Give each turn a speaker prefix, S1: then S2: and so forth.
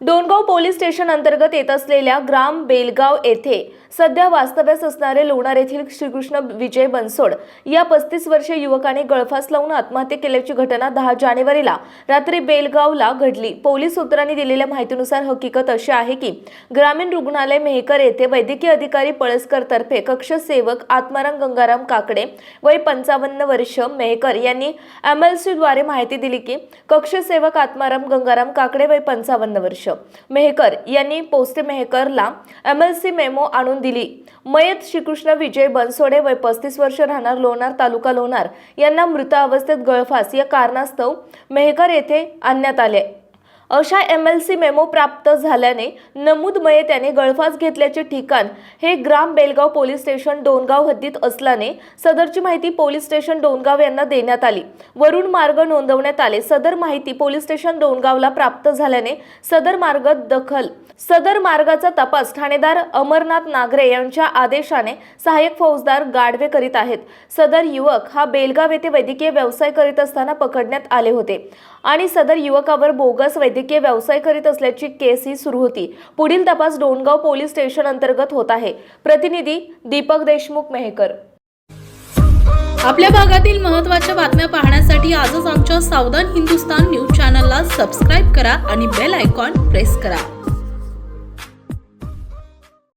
S1: Dongaon police station अंतर्गत येत असलेल्या ग्राम बेलगाव येथे सध्या वास्तव्यास असणारे लोणार येथील श्रीकृष्ण विजय बनसोड या पस्तीस वर्षीय युवकाने गळफास लावून आत्महत्या केल्याची घटना दहा जानेवारीला रात्री बेलगावला घडली. पोलीस सूत्रांनी दिलेल्या माहितीनुसार हकीकत अशी आहे की ग्रामीण रुग्णालय मेहकर येथे वैद्यकीय अधिकारी पळसकर तर्फे कक्ष सेवक आत्माराम गंगाराम काकडे वय पंचावन्न वर्ष मेहकर यांनी एमएलसीद्वारे माहिती दिली की कक्ष सेवक आत्माराम गंगाराम काकडे वय पंचावन्न वर्ष. मेहकर यांनी पोस्टे मेहकरला एम एल सी मेमो आणून दिली. मयत श्रीकृष्ण विजय बनसोडे वय पस्तीस वर्ष राहणार लोणार तालुका लोणार यांना मृत अवस्थेत गळफास या कारणास्तव मेहकर येथे आणण्यात आले. अशा एम एल सी मेमो प्राप्त झाल्याने नमूदमये त्याने गळफास घेतल्याचे ठिकाण हे ग्राम बेलगाव पोलीस स्टेशन डोनगाव हद्दीत असल्याने सदरची माहिती पोलीस स्टेशन डोनगाव यांना देण्यात आली. वरून मार्ग नोंदवण्यात आले. सदर माहिती पोलीस स्टेशन डोनगावला प्राप्त झाल्याने सदर मार्ग दखल सदर मार्गाचा तपास ठाणेदार अमरनाथ नागरे यांच्या आदेशाने सहाय्यक फौजदार गाडवे करीत आहेत. सदर युवक हा बेलगाव येथे वैद्यकीय व्यवसाय करीत असताना पकडण्यात आले होते आणि सदर युवकावर बोगस वैद्यकीय व्यवसाय करीत असल्याची केस ही सुरू होती. पुढील तपास डोणगाव पोलीस स्टेशन अंतर्गत होत आहे. प्रतिनिधी दीपक देशमुख मेहकर.
S2: आपल्या भागातील महत्त्वाच्या बातम्या पाहण्यासाठी आजच आमच्या सावधान हिंदुस्तान न्यूज चॅनलला सबस्क्राईब करा आणि बेल आयकॉन प्रेस करा.